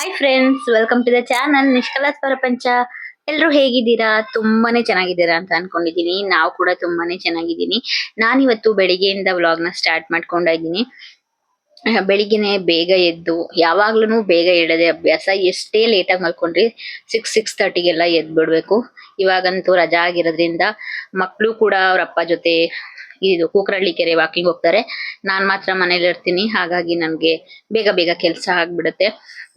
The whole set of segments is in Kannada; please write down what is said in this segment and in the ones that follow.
Hi friends welcome to the channel ನಿಷ್ಕಲಾಸ್ ಪ್ರಪಂಚ ಎಲ್ಲರೂ ಹೇಗಿದ್ದೀರಾ? ತುಂಬಾನೇ ಚೆನ್ನಾಗಿದ್ದೀರಾ ಅಂತ ಅನ್ಕೊಂಡಿದೀನಿ. ನಾವು ಕೂಡ ತುಂಬಾನೇ ಚೆನ್ನಾಗಿದ್ದೀನಿ ನಾನಿವತ್ತು ಬೆಳಿಗ್ಗೆಯಿಂದ ನ ಸ್ಟಾರ್ಟ್ ಮಾಡ್ಕೊಂಡಿದ್ದೀನಿ ಬೆಳಿಗ್ಗೆನೆ ಬೇಗ ಎದ್ದು ಯಾವಾಗ್ಲೂ ಬೇಗ ಎಳದೆ ಅಭ್ಯಾಸ. ಎಷ್ಟೇ ಲೇಟಾಗಿ ಮಲ್ಕೊಂಡ್ರಿ ಸಿಕ್ಸ್ ಸಿಕ್ಸ್ ತರ್ಟಿಗೆಲ್ಲ ಎದ್ದು ಬಿಡ್ಬೇಕು ಇವಾಗಂತೂ ರಜಾ ಆಗಿರೋದ್ರಿಂದ ಮಕ್ಕಳು ಕೂಡ ಅವ್ರ ಅಪ್ಪ ಜೊತೆ ಇದು ಕುಕ್ರಳ್ಳಿ ಕೆರೆ ವಾಕಿಂಗ್ ಹೋಗ್ತಾರೆ. ನಾನ್ ಮಾತ್ರ ಮನೇಲಿ ಇರ್ತೀನಿ. ಹಾಗಾಗಿ ನನ್ಗೆ ಬೇಗ ಬೇಗ ಕೆಲಸ ಆಗ್ಬಿಡುತ್ತೆ.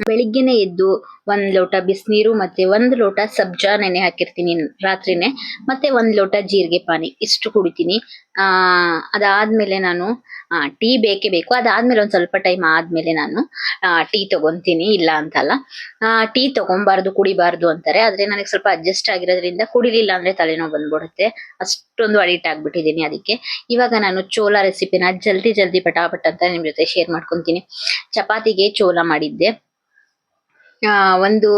ಬೆಳಿಗ್ಗೆನೆ ಎದ್ದು ಒಂದ್ ಲೋಟ ಬಿಸಿನೀರು ಮತ್ತೆ ಒಂದ್ ಲೋಟ ಸಬ್ಜಾ ನೆನೆ ಹಾಕಿರ್ತೀನಿ ರಾತ್ರಿನೇ. ಮತ್ತೆ ಒಂದ್ ಲೋಟ ಜೀರಿಗೆ ಪಾನಿ ಇಷ್ಟು ಕುಡಿತೀನಿ. ಆ, ಅದಾದ್ಮೇಲೆ ನಾನು ಟೀ ಬೇಕೇ ಬೇಕು. ಅದಾದ್ಮೇಲೆ ಒಂದ್ ಸ್ವಲ್ಪ ಟೈಮ್ ಆದ್ಮೇಲೆ ನಾನು ಟೀ ತಗೊಂತೀನಿ. ಇಲ್ಲ ಅಂತಲ್ಲ. ಟೀ ತಗೊಂಬಾರ್ದು, ಕುಡಿಬಾರ್ದು ಅಂತಾರೆ. ಆದ್ರೆ ನನಗೆ ಸ್ವಲ್ಪ ಅಡ್ಜಸ್ಟ್ ಆಗಿರೋದ್ರಿಂದ ಕುಡಿಲಿಲ್ಲ ಅಂದ್ರೆ ತಲೆನೋವು ಬಂದ್ಬಿಡುತ್ತೆ. ಅಷ್ಟೊಂದು ಅಡಿಕ್ಟ್ ಆಗ್ಬಿಟ್ಟಿದ್ದೀನಿ ಅದಕ್ಕೆ. ಇವಾಗ ನಾನು ಚೋಲಾ ರೆಸಿಪಿನ ಜಲ್ದಿ ಜಲ್ದಿ ಪಟಾಪಟ್ ಅಂತ ನಿಮ್ ಜೊತೆ ಶೇರ್ ಮಾಡ್ಕೊಂತೀನಿ. ಚಪಾತಿಗೆ ಚೋಲ ಮಾಡಿದ್ದೆ. ಒಂದು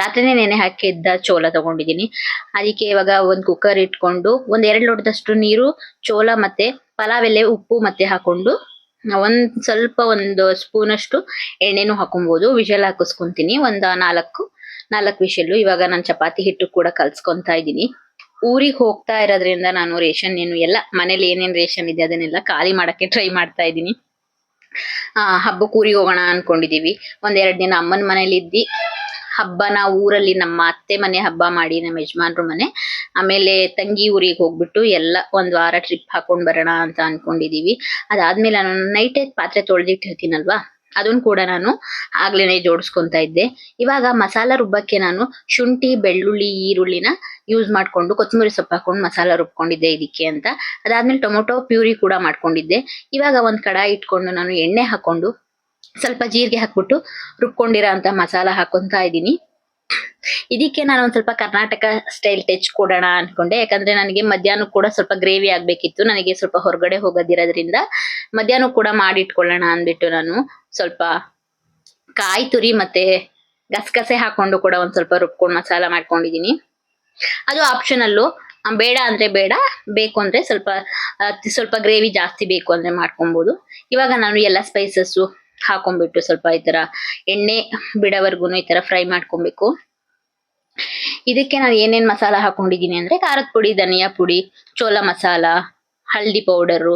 ರಾತ್ರಿನೇ ನೆನೆ ಹಾಕಿದ್ದ ಚೋಲ ತಗೊಂಡಿದ್ದೀನಿ ಅದಕ್ಕೆ ಇವಾಗ ಒಂದು ಕುಕ್ಕರ್ ಇಟ್ಕೊಂಡು ಒಂದ್ ಎರಡು ಲೋಟದಷ್ಟು ನೀರು, ಚೋಲ ಮತ್ತೆ ಪಲಾವ್ ಎಲೆ, ಉಪ್ಪು ಮತ್ತೆ ಹಾಕೊಂಡು ಒಂದ್ ಸ್ವಲ್ಪ ಒಂದು ಸ್ಪೂನ್ ಅಷ್ಟು ಎಣ್ಣೆನೂ ಹಾಕೊಬಹುದು ವಿಷಲ್ ಹಾಕಿಸ್ಕೊಂತೀನಿ. ಒಂದು ನಾಲ್ಕು ನಾಲ್ಕು ವಿಷಲ್ಲು ಇವಾಗ ನಾನು ಚಪಾತಿ ಹಿಟ್ಟು ಕೂಡ ಕಲ್ಸ್ಕೊಂತ ಇದ್ದೀನಿ ಊರಿಗೆ ಹೋಗ್ತಾ ಇರೋದ್ರಿಂದ ನಾನು ರೇಷನ್ ಏನು ಎಲ್ಲ ಮನೇಲಿ ಏನೇನ್ ರೇಷನ್ ಇದೆ ಅದನ್ನೆಲ್ಲ ಖಾಲಿ ಮಾಡಕ್ಕೆ ಟ್ರೈ ಮಾಡ್ತಾ ಇದ್ದೀನಿ. ಆ, ಹಬ್ಬಕ್ಕೆ ಊರಿಗೆ ಹೋಗೋಣ ಅನ್ಕೊಂಡಿದೀವಿ ಒಂದ್ ದಿನ ಅಮ್ಮನ ಮನೇಲಿ ಇದ್ದಿ. ಹಬ್ಬನ ಊರಲ್ಲಿ ನಮ್ಮ ಅತ್ತೆ ಮನೆ ಹಬ್ಬ ಮಾಡಿ, ನಮ್ಮ ಯಜಮಾನ್ರ ಮನೆ. ಆಮೇಲೆ ತಂಗಿ ಊರಿಗೆ ಹೋಗ್ಬಿಟ್ಟು ಎಲ್ಲ ಒಂದ್ ವಾರ ಟ್ರಿಪ್ ಹಾಕೊಂಡ್ ಬರೋಣ ಅಂತ ಅನ್ಕೊಂಡಿದೀವಿ ಅದಾದ್ಮೇಲೆ ನಾನು ನೈಟೇ ಪಾತ್ರೆ ತೊಳೆದಿಟ್ಟಿರ್ತೀನಲ್ವಾ? ಅದನ್ನ ಕೂಡ ನಾನು ಆಗ್ಲೇನೆ ಜೋಡಿಸ್ಕೊತಾ ಇದ್ದೆ. ಇವಾಗ ಮಸಾಲ ರುಬ್ಬಕ್ಕೆ ನಾನು ಶುಂಠಿ, ಬೆಳ್ಳುಳ್ಳಿ, ಈರುಳ್ಳಿನ ಯೂಸ್ ಮಾಡ್ಕೊಂಡು ಕೊತ್ತಂಬರಿ ಸೊಪ್ಪು ಹಾಕೊಂಡು ಮಸಾಲ ರುಬ್ಕೊಂಡಿದ್ದೆ ಇದಕ್ಕೆ ಅಂತ. ಅದಾದ್ಮೇಲೆ ಟೊಮೊಟೊ ಪ್ಯೂರಿ ಕೂಡ ಮಾಡ್ಕೊಂಡಿದ್ದೆ. ಇವಾಗ ಒಂದ್ ಕಡಾಯಿ ಇಟ್ಕೊಂಡು ನಾನು ಎಣ್ಣೆ ಹಾಕೊಂಡು ಸ್ವಲ್ಪ ಜೀರಿಗೆ ಹಾಕ್ಬಿಟ್ಟು ರುಬ್ಕೊಂಡಿರೋ ಅಂತ ಮಸಾಲ ಹಾಕೊಂತ ಇದ್ದೀನಿ. ಇದಕ್ಕೆ ನಾನು ಒಂದ್ ಸ್ವಲ್ಪ ಕರ್ನಾಟಕ ಸ್ಟೈಲ್ ಟಚ್ ಕೊಡೋಣ ಅನ್ಕೊಂಡೆ. ಯಾಕಂದ್ರೆ ನನಗೆ ಮಧ್ಯಾಹ್ನ ಕೂಡ ಸ್ವಲ್ಪ ಗ್ರೇವಿ ಆಗ್ಬೇಕಿತ್ತು. ನನಗೆ ಸ್ವಲ್ಪ ಹೊರಗಡೆ ಹೋಗೋದಿರೋದ್ರಿಂದ ಮಧ್ಯಾಹ್ನ ಕೂಡ ಮಾಡಿ ಇಟ್ಕೊಳ್ಳೋಣ ಅಂದ್ಬಿಟ್ಟು ನಾನು ಸ್ವಲ್ಪ ಕಾಯಿ ತುರಿ ಮತ್ತೆ ಗಸಗಸೆ ಹಾಕೊಂಡು ಕೂಡ ಒಂದ್ ಸ್ವಲ್ಪ ರುಬ್ಕೊಂಡು ಮಸಾಲ ಮಾಡ್ಕೊಂಡಿದೀನಿ ಅದು ಆಪ್ಷನಲ್ಲು ಬೇಡ ಅಂದ್ರೆ ಬೇಡ, ಬೇಕು ಅಂದ್ರೆ ಸ್ವಲ್ಪ ಸ್ವಲ್ಪ ಗ್ರೇವಿ ಜಾಸ್ತಿ ಬೇಕು ಅಂದ್ರೆ ಮಾಡ್ಕೊಬಹುದು ಇವಾಗ ನಾನು ಎಲ್ಲ ಸ್ಪೈಸಸ್ಸು ಹಾಕೊಂಡ್ಬಿಟ್ಟು ಸ್ವಲ್ಪ ಈ ತರ ಎಣ್ಣೆ ಬಿಡವರ್ಗುನು ಈ ತರ ಫ್ರೈ ಮಾಡ್ಕೊಬೇಕು. ಇದಕ್ಕೆ ನಾನು ಏನೇನ್ ಮಸಾಲ ಹಾಕೊಂಡಿದೀನಿ ಅಂದ್ರೆ ಖಾರದ ಪುಡಿ, ಧನಿಯಾ ಪುಡಿ ಚೋಲ ಮಸಾಲ ಹಲ್ದಿ ಪೌಡರು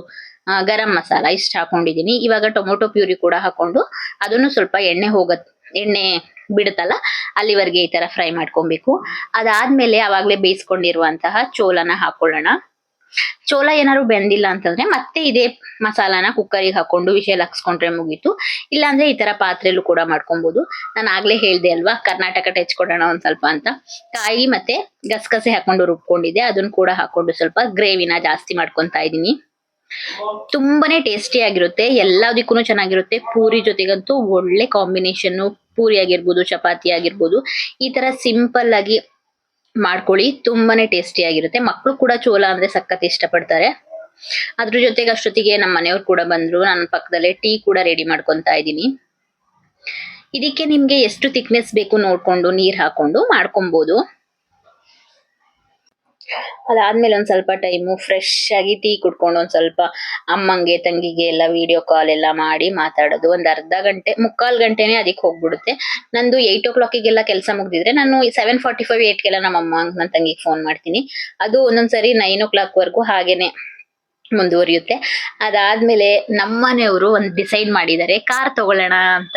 ಗರಂ ಮಸಾಲ ಇಷ್ಟು ಹಾಕೊಂಡಿದ್ದೀನಿ ಇವಾಗ ಟೊಮೊಟೊ ಪ್ಯೂರಿ ಕೂಡ ಹಾಕೊಂಡು ಅದನ್ನು ಸ್ವಲ್ಪ ಎಣ್ಣೆ ಹೋಗತ್ ಎಣ್ಣೆ ಬಿಡುತ್ತಲ್ಲ, ಅಲ್ಲಿವರೆಗೆ ಈ ತರ ಫ್ರೈ ಮಾಡ್ಕೊಬೇಕು. ಅದಾದ್ಮೇಲೆ ಅವಾಗ್ಲೇ ಬೇಯಿಸ್ಕೊಂಡಿರುವಂತಹ ಚೋಲನ ಹಾಕೊಳ್ಳೋಣ. ಚೋಲ ಏನಾದ್ರು ಬೆಂದಿಲ್ಲ ಅಂತಂದ್ರೆ ಮತ್ತೆ ಇದೇ ಮಸಾಲಾನ ಕುಕ್ಕರಿಗೆ ಹಾಕೊಂಡು ವಿಷಯ ಹಾಕ್ಸ್ಕೊಂಡ್ರೆ ಮುಗೀತು. ಇಲ್ಲಾಂದ್ರೆ ಈ ತರ ಪಾತ್ರೆಲ್ಲೂ ಕೂಡ ಮಾಡ್ಕೊಬಹುದು ನಾನು ಆಗ್ಲೇ ಹೇಳ್ದೆ ಅಲ್ವಾ, ಕರ್ನಾಟಕ ಟಚ್ ಕೊಡೋಣ ಒಂದ್ ಸ್ವಲ್ಪ ಅಂತ. ಕಾಯಿ ಮತ್ತೆ ಗಸಗಸೆ ಹಾಕೊಂಡು ರುಬ್ಕೊಂಡಿದ್ದೆ. ಅದನ್ನ ಕೂಡ ಹಾಕೊಂಡು ಸ್ವಲ್ಪ ಗ್ರೇವಿನ ಜಾಸ್ತಿ ಮಾಡ್ಕೊಂತಾ ಇದೀನಿ ತುಂಬಾನೇ ಟೇಸ್ಟಿ ಆಗಿರುತ್ತೆ ಎಲ್ಲದಕ್ಕೂ ಚೆನ್ನಾಗಿರುತ್ತೆ. ಪೂರಿ ಜೊತೆಗಂತೂ ಒಳ್ಳೆ ಕಾಂಬಿನೇಷನ್ ಪೂರಿ ಆಗಿರ್ಬೋದು, ಚಪಾತಿ ಆಗಿರ್ಬೋದು, ಈ ತರ ಸಿಂಪಲ್ ಆಗಿ ಮಾಡ್ಕೊಳ್ಳಿ, ತುಂಬಾನೇ ಟೇಸ್ಟಿ ಆಗಿರುತ್ತೆ. ಮಕ್ಕಳು ಕೂಡ ಚೋಲ ಅಂದ್ರೆ ಸಖತ್ ಇಷ್ಟಪಡ್ತಾರೆ. ಅದ್ರ ಜೊತೆಗೆ ಅಷ್ಟೊತ್ತಿಗೆ ನಮ್ಮ ಮನೆಯವ್ರು ಕೂಡ ಬಂದ್ರು ನನ್ನ ಪಕ್ಕದಲ್ಲೇ ಟೀ ಕೂಡ ರೆಡಿ ಮಾಡ್ಕೊಂತ ಇದ್ದೀನಿ. ಇದಕ್ಕೆ ನಿಮ್ಗೆ ಎಷ್ಟು ಥಿಕ್ನೆಸ್ ಬೇಕು ನೋಡ್ಕೊಂಡು, ನೀರ್ ಹಾಕೊಂಡು ಮಾಡ್ಕೊಬಹುದು ಅದಾದ್ಮೇಲೆ ಒಂದ್ ಸ್ವಲ್ಪ ಟೈಮು ಫ್ರೆಶ್ ಆಗಿ ಟೀ ಕುಡ್ಕೊಂಡು ಒಂದ್ ಸ್ವಲ್ಪ ಅಮ್ಮಂಗೆ, ತಂಗಿಗೆ ಎಲ್ಲ ವಿಡಿಯೋ ಕಾಲ್ ಎಲ್ಲ ಮಾಡಿ ಮಾತಾಡೋದು. ಒಂದ್ ಅರ್ಧ ಗಂಟೆ, ಮುಕ್ಕಾಲ್ ಗಂಟೆನೆ ಅದಕ್ಕೆ ಹೋಗ್ಬಿಡುತ್ತೆ. ನಂದು ಏಯ್ಟ್ ಓ ಕ್ಲಾಕಿಗೆಲ್ಲ ಕೆಲಸ ಮುಗ್ದಿದ್ರೆ ನಾನು ಸೆವೆನ್ ಫಾರ್ಟಿ ಫೈವ್ ಏಟ್ಗೆಲ್ಲ ನಮ್ಮ ಅಮ್ಮ ನನ್ನ ತಂಗಿಗೆ ಫೋನ್ ಮಾಡ್ತೀನಿ. ಅದು ಒಂದೊಂದ್ಸರಿ ನೈನ್ ಓ ಕ್ಲಾಕ್ ವರ್ಗು ಹಾಗೇನೆ. ಮುಂದುವರಿಯುತ್ತೆ. ಅದಾದ್ಮೇಲೆ ನಮ್ಮನೆಯವರು ಒಂದ್ ಡಿಸೈಡ್ ಮಾಡಿದ್ದಾರೆ, ಕಾರ್ ತಗೊಳ್ಳೋಣ ಅಂತ.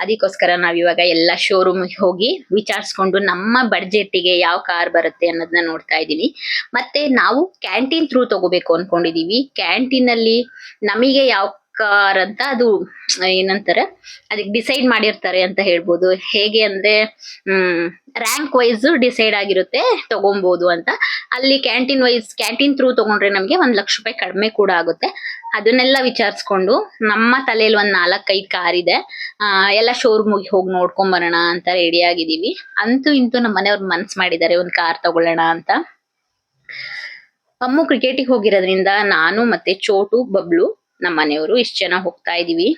ಅದಕ್ಕೋಸ್ಕರ ನಾವಿವಾಗ ಎಲ್ಲ ಶೋರೂಮ್ ಹೋಗಿ ವಿಚಾರಿಸ್ಕೊಂಡು ನಮ್ಮ ಬಡ್ಜೆಟ್ಗೆ ಯಾವ ಕಾರ್ ಬರುತ್ತೆ ಅನ್ನೋದನ್ನ ನೋಡ್ತಾ ಇದ್ದೀವಿ ಮತ್ತೆ ನಾವು ಕ್ಯಾಂಟೀನ್ ಥ್ರೂ ತಗೋಬೇಕು ಅನ್ಕೊಂಡಿದೀವಿ. ಕ್ಯಾಂಟೀನ್ ಅಲ್ಲಿ ನಮಗೆ ಯಾವ ಕಾರ್ ಅಂತ ಅದು, ಏನಂತಾರೆ, ಅದಕ್ಕೆ ಡಿಸೈಡ್ ಮಾಡಿರ್ತಾರೆ ಅಂತ ಹೇಳ್ಬೋದು. ಹೇಗೆ ಅಂದ್ರೆ, ಹ್ಮ್ ರ್ಯಾಂಕ್ ವೈಸ್ ಡಿಸೈಡ್ ಆಗಿರುತ್ತೆ ತಗೊಬಹುದು ಅಂತ. ಅಲ್ಲಿ ಕ್ಯಾಂಟೀನ್ ವೈಸ್ ಕ್ಯಾಂಟೀನ್ ಥ್ರೂ ತಗೊಂಡ್ರೆ ನಮಗೆ ಒಂದ್ ಲಕ್ಷ ರೂಪಾಯಿ ಕಡಿಮೆ ಕೂಡ ಆಗುತ್ತೆ. ಅದನ್ನೆಲ್ಲ ವಿಚಾರಿಸ್ಕೊಂಡು ನಮ್ಮ ತಲೆಯಲ್ಲಿ ಒಂದ್ ನಾಲ್ಕೈದು ಕಾರ್ ಇದೆ. ಆ, ಎಲ್ಲ ಶೋರೂಮ್ಗೆ ಹೋಗಿ ನೋಡ್ಕೊಂಡ್ ಬರೋಣ ಅಂತ ರೆಡಿ ಆಗಿದೀವಿ ಅಂತೂ ಇಂತೂ ನಮ್ಮ ಮನೆಯವ್ರು ಮನ್ಸ್ ಮಾಡಿದ್ದಾರೆ, ಒಂದ್ ಕಾರ್ ತಗೊಳ್ಳೋಣ ಅಂತ. ಅಮ್ಮು ಕ್ರಿಕೆಟಿಗೆ ಹೋಗಿರೋದ್ರಿಂದ ನಾನು ಮತ್ತೆ ಚೋಟು, ಬಬ್ಲು ನಮ್ಮ ಮನೆಯವರು ಇಷ್ಟು ಜನ ಹೋಗ್ತಾ ಇದೀವಿ.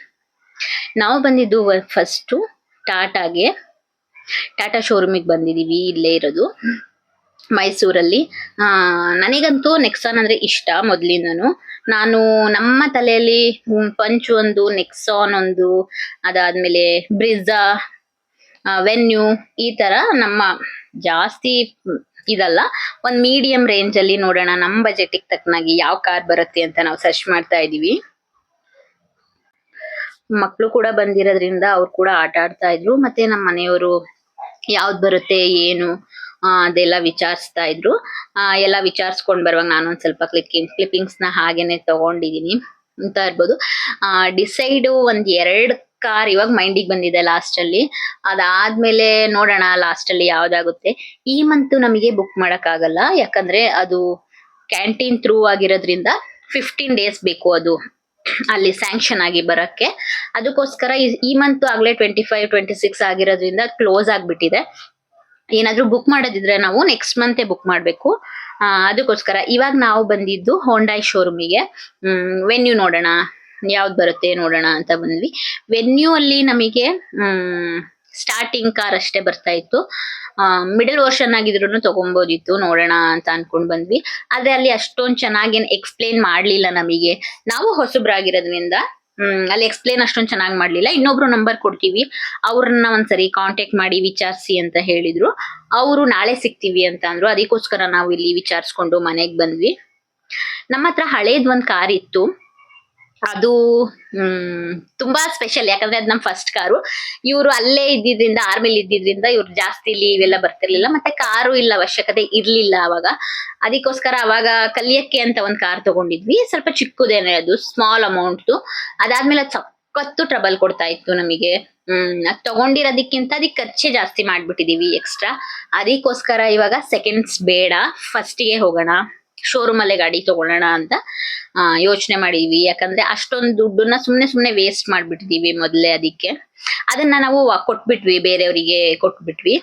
ನಾವು ಬಂದಿದ್ದು ಫಸ್ಟು ಟಾಟಾಗೆ. ಟಾಟಾ ಶೋರೂಮಿಗೆ ಬಂದಿದೀವಿ, ಇಲ್ಲೇ ಇರೋದು. ಮೈಸೂರಲ್ಲಿ. ನನಗಂತೂ ನೆಕ್ಸಾನ್ ಅಂದ್ರೆ ಇಷ್ಟ ಮೊದ್ಲಿಂದನು. ನಾನು ನಮ್ಮ ತಲೆಯಲ್ಲಿ ಪಂಚ್ ಒಂದು ನೆಕ್ಸಾನ್ ಒಂದು, ಅದಾದ್ಮೇಲೆ ಬ್ರಿಜಾ ವೆನ್ಯೂ ಈ ತರ ನಮ್ಮ ಜಾಸ್ತಿ ಇದಲ್ಲ. ಒಂದ್ ಮೀಡಿಯಂ ರೇಂಜ್ ಅಲ್ಲಿ ನೋಡೋಣ ನಮ್ಮ ಬಜೆಟಿಗೆ ತಕ್ಕನಾಗಿ ಯಾವ ಕಾರ್ ಬರುತ್ತೆ ಅಂತ ನಾವು ಸರ್ಚ್ ಮಾಡ್ತಾ ಇದೀವಿ. ಮಕ್ಕಳು ಕೂಡ ಬಂದಿರೋದ್ರಿಂದ ಅವ್ರು ಕೂಡ ಆಟ ಆಡ್ತಾ ಇದ್ರು. ಮತ್ತೆ ನಮ್ಮ ಮನೆಯವರು ಯಾವ್ದು ಬರುತ್ತೆ ಏನು ಆ, ಅದೆಲ್ಲ ವಿಚಾರಿಸ್ತಾ ಇದ್ರು. ಆ, ಎಲ್ಲ ವಿಚಾರಿಸ್ಕೊಂಡ್ ಬರುವಾಗ ನಾನು ಸ್ವಲ್ಪ ಕ್ಲಿಪ್ಪಿಂಗ್ ಕ್ಲಿಪ್ಪಿಂಗ್ಸ್ನ ಹಾಗೇನೆ ತಗೊಂಡಿದೀನಿ ಅಂತ ಇರ್ಬೋದು. ಡಿಸೈಡ್ ಒಂದ್ ಎರಡ್ ಕಾರ್ ಇವಾಗ ಮೈಂಡಿಗೆ ಬಂದಿದೆ ಲಾಸ್ಟ್ ಅಲ್ಲಿ. ಅದಾದ್ಮೇಲೆ ನೋಡೋಣ ಲಾಸ್ಟ್ ಅಲ್ಲಿ ಯಾವ್ದಾಗುತ್ತೆ. ಈ ಮಂತ್ ನಮಗೆ ಬುಕ್ ಮಾಡಕ್ ಆಗಲ್ಲ ಯಾಕಂದ್ರೆ ಅದು ಕ್ಯಾಂಟೀನ್ ಥ್ರೂ ಆಗಿರೋದ್ರಿಂದ ಫಿಫ್ಟೀನ್ ಡೇಸ್ ಬೇಕು ಅದು. ಅಲ್ಲಿ ಸ್ಯಾಂಕ್ಷನ್ ಆಗಿ ಬರಕ್ಕೆ. ಅದಕ್ಕೋಸ್ಕರ ಈ- ಮಂತ್ ಆಗ್ಲೇ ಟ್ವೆಂಟಿ ಫೈವ್ ಟ್ವೆಂಟಿ ಸಿಕ್ಸ್ ಆಗಿರೋದ್ರಿಂದ ಕ್ಲೋಸ್ ಆಗಿಬಿಟ್ಟಿದೆ. ಏನಾದ್ರೂ ಬುಕ್ ಮಾಡೋದಿದ್ರೆ ನಾವು ನೆಕ್ಸ್ಟ್ ಮಂತೆ ಬುಕ್ ಮಾಡಬೇಕು. ಅದಕ್ಕೋಸ್ಕರ ಇವಾಗ ನಾವು ಬಂದಿದ್ದು ಹೋಂಡಾಯ್ ಶೋರೂಮಿಗೆ ವೆನ್ಯೂ ನೋಡೋಣ, ಯಾವ್ದು ಬರುತ್ತೆ ನೋಡೋಣ ಅಂತ ಬಂದ್ವಿ. ವೆನ್ಯೂ ಅಲ್ಲಿ ನಮಗೆ ಸ್ಟಾರ್ಟಿಂಗ್ ಕಾರ್ ಅಷ್ಟೇ ಬರ್ತಾ ಇತ್ತು. ಮಿಡಲ್ ವರ್ಷನ್ ಆಗಿದ್ರು ತಗೊಬೋದಿತ್ತು, ನೋಡೋಣ ಅಂತ ಅನ್ಕೊಂಡ್ ಬಂದ್ವಿ. ಆದ್ರೆ ಅಲ್ಲಿ ಅಷ್ಟೊಂದ್ ಚೆನ್ನಾಗಿ ಎಕ್ಸ್ಪ್ಲೇನ್ ಮಾಡ್ಲಿಲ್ಲ ನಮಗೆ. ನಾವು ಹೊಸಬ್ರಾಗಿರೋದ್ರಿಂದ, ಹ್ಮ್, ಅಲ್ಲಿ ಎಕ್ಸ್ಪ್ಲೇನ್ ಅಷ್ಟೊಂದ್ ಚೆನ್ನಾಗಿ ಮಾಡ್ಲಿಲ್ಲ. ಇನ್ನೊಬ್ರು ನಂಬರ್ ಕೊಡ್ತೀವಿ. ಅವ್ರನ್ನ ಒಂದ್ಸರಿ ಕಾಂಟ್ಯಾಕ್ಟ್ ಮಾಡಿ ವಿಚಾರಿಸಿ ಅಂತ ಹೇಳಿದ್ರು. ಅವರು ನಾಳೆ ಸಿಗ್ತೀವಿ ಅಂತ ಅಂದ್ರು. ಅದಕ್ಕೋಸ್ಕರ ನಾವು ಇಲ್ಲಿ ವಿಚಾರಿಸ್ಕೊಂಡು ಮನೆಗೆ ಬಂದ್ವಿ. ನಮ್ಮ ಹತ್ರ ಹಳೇದ್ ಒಂದ್ ಕಾರ್ ಇತ್ತು. ಅದು, ಹ್ಮ್, ತುಂಬಾ ಸ್ಪೆಷಲ್ ಯಾಕಂದ್ರೆ ಅದ್ ನಮ್ ಫಸ್ಟ್ ಕಾರು. ಇವ್ರು ಅಲ್ಲೇ ಇದ್ದಿದ್ರಿಂದ ಆರ್ಮಿಲಿ ಇದ್ದಿದ್ರಿಂದ ಇವ್ರು ಜಾಸ್ತಿ ಲೀವ್ ಎಲ್ಲ ಬರ್ತಿರ್ಲಿಲ್ಲ. ಮತ್ತೆ ಕಾರು ಇಲ್ಲ, ಅವಶ್ಯಕತೆ ಇರ್ಲಿಲ್ಲ ಅವಾಗ. ಅದಕ್ಕೋಸ್ಕರ ಅವಾಗ ಕಲಿಯಕ್ಕೆ ಅಂತ ಒಂದ್ ಕಾರ್ ತಗೊಂಡಿದ್ವಿ. ಸ್ವಲ್ಪ ಚಿಕ್ಕದೇನೆ ಅದು ಸ್ಮಾಲ್ ಅಮೌಂಟ್ ಅದಾದ್ಮೇಲೆ ಅದ್ ಸಖತ್ತು ಟ್ರಬಲ್ ಕೊಡ್ತಾ ಇತ್ತು ನಮಗೆ. ಹ್ಮ್, ಅದ್ ತಗೊಂಡಿರೋದಕ್ಕಿಂತ ಅದಕ್ಕೆ ಖರ್ಚೆ ಜಾಸ್ತಿ ಮಾಡ್ಬಿಟ್ಟಿದೀವಿ ಎಕ್ಸ್ಟ್ರಾ ಅದಕ್ಕೋಸ್ಕರ ಇವಾಗ ಸೆಕೆಂಡ್ಸ್ ಬೇಡ. ಫಸ್ಟಿಗೆ ಹೋಗೋಣ. ಶೋರೂಮ್ ಅಲ್ಲೇ ಗಾಡಿ ತಗೊಳ್ಳೋಣ ಅಂತ ಯೋಚನೆ ಮಾಡಿದ್ವಿ. ಯಾಕಂದ್ರೆ ಅಷ್ಟೊಂದು ದುಡ್ಡನ್ನ ಸುಮ್ಮನೆ ಸುಮ್ನೆ ವೇಸ್ಟ್ ಮಾಡ್ಬಿಟ್ಟಿದೀವಿ ಮೊದಲೇ ಅದಕ್ಕೆ. ಅದನ್ನ ನಾವು ಕೊಟ್ಬಿಟ್ವಿ, ಬೇರೆಯವರಿಗೆ ಕೊಟ್ಬಿಟ್ವಿ.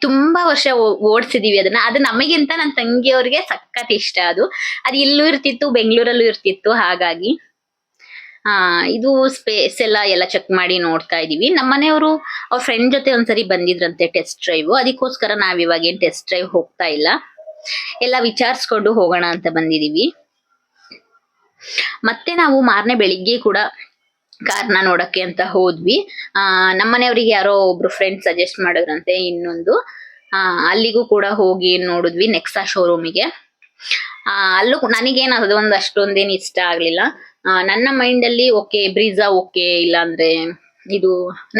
ತುಂಬಾ ವರ್ಷ ಓಡಿಸಿದೀವಿ ಓಡ್ಸಿದೀವಿ ಅದನ್ನ. ಅದು ನಮಗಿಂತ ನನ್ನ ತಂಗಿಯವ್ರಿಗೆ ಸಖತ್ ಇಷ್ಟ ಅದು. ಅದು ಇಲ್ಲೂ ಇರ್ತಿತ್ತು, ಬೆಂಗಳೂರಲ್ಲೂ ಇರ್ತಿತ್ತು, ಹಾಗಾಗಿ. ಆ, ಇದು ಸ್ಪೇಸ್ ಎಲ್ಲ ಎಲ್ಲ ಚೆಕ್ ಮಾಡಿ ನೋಡ್ತಾ ಇದೀವಿ. ನಮ್ಮ ಮನೆಯವರು ಅವ್ರ ಫ್ರೆಂಡ್ ಜೊತೆ ಒಂದ್ಸರಿ ಬಂದಿದ್ರಂತೆ ಟೆಸ್ಟ್ ಡ್ರೈವ್ ಅದಕ್ಕೋಸ್ಕರ ನಾವ್ ಇವಾಗ ಏನ್ ಟೆಸ್ಟ್ ಡ್ರೈವ್ ಹೋಗ್ತಾ ಇಲ್ಲ. ಎಲ್ಲ ವಿಚಾರಿಸ್ಕೊಂಡು ಹೋಗೋಣ ಅಂತ ಬಂದಿದೀವಿ. ಮತ್ತೆ ನಾವು ಮಾರನೇ ಬೆಳಿಗ್ಗೆ ಕೂಡ ಕಾರ್ನ ನೋಡಕ್ಕೆ ಅಂತ ಹೋದ್ವಿ. ಆ ನಮ್ಮನೆಯವರಿಗೆ ಯಾರೋ ಒಬ್ರು ಫ್ರೆಂಡ್ ಸಜೆಸ್ಟ್ ಮಾಡಿದ್ರಂತೆ ಇನ್ನೊಂದು. ಆ, ಅಲ್ಲಿಗೂ ಕೂಡ ಹೋಗಿ ನೋಡಿದ್ವಿ ನೆಕ್ಸಾ ಶೋರೂಮಿಗೆ ಆ, ಅಲ್ಲೂ ನನಗೇನು ಅದೊಂದು ಅಷ್ಟೊಂದೇನು ಇಷ್ಟ ಆಗ್ಲಿಲ್ಲ. ನನ್ನ ಮೈಂಡ್ ಅಲ್ಲಿ ಓಕೆ ಬ್ರೀಜಾ ಓಕೆ ಇಲ್ಲಾಂದ್ರೆ ಇದು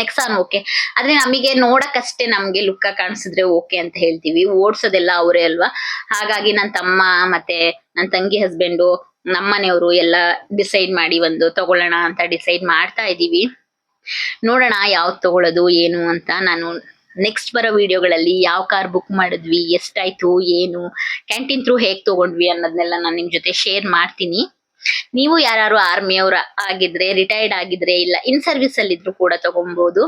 ನೆಕ್ಸಾನ್ ಓಕೆ ಆದ್ರೆ ನಮಗೆ ನೋಡಕ್ಕಷ್ಟೇ ನಮ್ಗೆ ಲುಕ್ಕ ಕಾಣಿಸಿದ್ರೆ ಓಕೆ ಅಂತ ಹೇಳ್ತೀವಿ. ಓಡ್ಸೋದೆಲ್ಲ ಅವರೇ ಅಲ್ವಾ? ಹಾಗಾಗಿ ನನ್ನ ತಮ್ಮ ಮತ್ತೆ ನನ್ನ ತಂಗಿ ಹಸ್ಬೆಂಡು ನಮ್ಮನೆಯವರು ಎಲ್ಲ ಡಿಸೈಡ್ ಮಾಡಿ ಒಂದು ತಗೊಳ್ಳೋಣ ಅಂತ ಡಿಸೈಡ್ ಮಾಡ್ತಾ ಇದೀವಿ ನೋಡೋಣ ಯಾವ್ದು ತಗೊಳ್ಳೋದು, ಏನು ಅಂತ. ನಾನು ನೆಕ್ಸ್ಟ್ ಬರೋ ವಿಡಿಯೋಗಳಲ್ಲಿ ಯಾವ ಕಾರ್ ಬುಕ್ ಮಾಡಿದ್ವಿ, ಎಷ್ಟಾಯ್ತು, ಏನು ಕ್ಯಾಂಟೀನ್ ಥ್ರೂ ಹೇಗೆ ತಗೊಂಡ್ವಿ ಅನ್ನೋದನ್ನೆಲ್ಲ ನಾನು ನಿಮ್ ಜೊತೆ ಶೇರ್ ಮಾಡ್ತೀನಿ. ನೀವು ಯಾರು ಆರ್ಮಿಯವ್ರ ಆಗಿದ್ರೆ ರಿಟೈರ್ಡ್ ಆಗಿದ್ರೆ, ಇಲ್ಲ ಇನ್ ಸರ್ವಿಸ್ ಅಲ್ಲಿ ಇದ್ರು ಕೂಡ ತಗೊಬಹುದು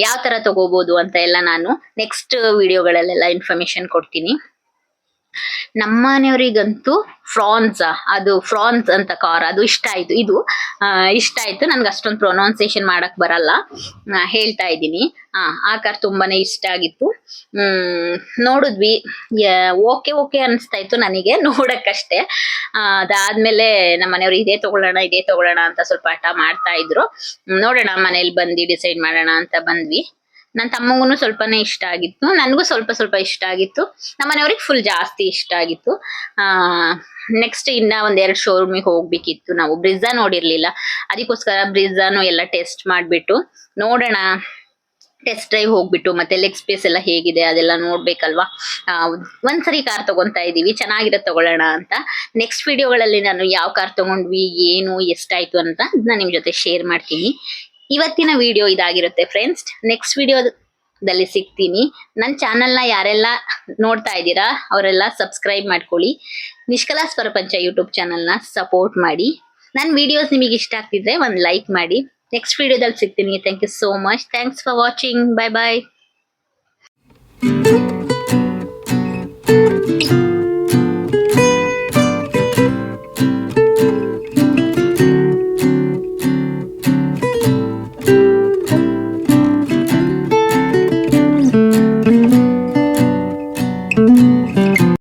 ಯಾವ ತರ ತಗೋಬಹುದು ಅಂತ ಎಲ್ಲ ನಾನು ನೆಕ್ಸ್ಟ್ ವಿಡಿಯೋಗಳಲ್ಲೆಲ್ಲ ಇನ್ಫಾರ್ಮೇಶನ್ ಕೊಡ್ತೀನಿ. ನಮ್ಮನೆಯವರಿಗಂತೂ ಫ್ರಾನ್ಸ್, ಅದು ಫ್ರಾನ್ಸ್ ಅಂತ ಕಾರ್, ಅದು ಇಷ್ಟ ಆಯ್ತು. ಇದು ಇಷ್ಟ ಆಯ್ತು. ನನ್ಗೆ ಅಷ್ಟೊಂದು ಪ್ರೊನೌನ್ಸಿಯೇಷನ್ ಮಾಡಕ್ ಬರಲ್ಲ. ಹೇಳ್ತಾ ಇದ್ದೀನಿ. ಆ ಕಾರ್ ತುಂಬಾನೇ ಇಷ್ಟ ಆಗಿತ್ತು. ಹ್ಮ್, ನೋಡಿದ್ವಿ. ಓಕೆ ಓಕೆ ಅನಿಸ್ತಾ ಇತ್ತು ನನಗೆ, ನೋಡಕ್ಕಷ್ಟೇ. ಅದಾದ್ಮೇಲೆ ನಮ್ಮ ಮನೆಯವರು ಇದೇ ತಗೊಳ್ಳೋಣ ಇದೇ ತಗೊಳ್ಳೋಣ ಅಂತ ಸ್ವಲ್ಪ ಹಠ ಮಾಡ್ತಾ ಇದ್ರು. ನೋಡೋಣ, ಮನೇಲಿ ಬಂದು ಡಿಸೈಡ್ ಮಾಡೋಣ ಅಂತ ಬಂದ್ವಿ. ನನ್ನ ತಮ್ಮಂಗೂ ಸ್ವಲ್ಪನೇ ಇಷ್ಟ ಆಗಿತ್ತು. ನನಗೂ ಸ್ವಲ್ಪ ಸ್ವಲ್ಪ ಇಷ್ಟ ಆಗಿತ್ತು. ನಮ್ಮ ಮನೆಯವ್ರಿಗೆ ಫುಲ್ ಜಾಸ್ತಿ ಇಷ್ಟ ಆಗಿತ್ತು. ಆ ನೆಕ್ಸ್ಟ್ ಇನ್ನ ಒಂದೆರಡು ಶೋರೂಮಿಗೆ ಹೋಗ್ಬೇಕಿತ್ತು ನಾವು. ಬ್ರಿಜಾ ನೋಡಿರ್ಲಿಲ್ಲ. ಅದಕ್ಕೋಸ್ಕರ ಬ್ರಿಜಾನು ಎಲ್ಲ ಟೆಸ್ಟ್ ಮಾಡ್ಬಿಟ್ಟು ನೋಡೋಣ. ಟೆಸ್ಟ್ ಡ್ರೈವ್ ಹೋಗ್ಬಿಟ್ಟು ಮತ್ತೆ ಲೆಗ್ ಸ್ಪೇಸ್ ಎಲ್ಲ ಹೇಗಿದೆ ಅದೆಲ್ಲ ನೋಡ್ಬೇಕಲ್ವಾ? ಒಂದ್ಸರಿ ಕಾರ್ ತಗೊಂತ ಇದೀವಿ. ಚೆನ್ನಾಗಿರೋ ತಗೊಳ್ಳೋಣ ಅಂತ. ನೆಕ್ಸ್ಟ್ ವಿಡಿಯೋಗಳಲ್ಲಿ ನಾನು ಯಾವ ಕಾರ್ ತಗೊಂಡ್ವಿ, ಏನು, ಎಷ್ಟಾಯ್ತು ಅಂತ ನಾನು ನಿಮ್ ಜೊತೆ ಶೇರ್ ಮಾಡ್ತೀನಿ. ಇವತ್ತಿನ ವಿಡಿಯೋ ಇದಾಗಿರುತ್ತೆ ಫ್ರೆಂಡ್ಸ್ ನೆಕ್ಸ್ಟ್ ವಿಡಿಯೋದಲ್ಲಿ ಸಿಗ್ತೀನಿ. ನನ್ನ ಚಾನಲ್ನ ಯಾರೆಲ್ಲ ನೋಡ್ತಾ ಇದ್ದೀರಾ, ಅವರೆಲ್ಲ ಸಬ್ಸ್ಕ್ರೈಬ್ ಮಾಡ್ಕೊಳ್ಳಿ. ನಿಷ್ಕಲಾಸ್ ಪ್ರಪಂಚ ಯೂಟ್ಯೂಬ್ ಚಾನಲ್ನ ಸಪೋರ್ಟ್ ಮಾಡಿ. ನನ್ನ ವಿಡಿಯೋಸ್ ನಿಮಗೆ ಇಷ್ಟ ಆಗ್ತಿದ್ರೆ ಒಂದು ಲೈಕ್ ಮಾಡಿ. ನೆಕ್ಸ್ಟ್ ವಿಡಿಯೋದಲ್ಲಿ ಸಿಗ್ತೀನಿ. Thank you so much thanks for watching bye bye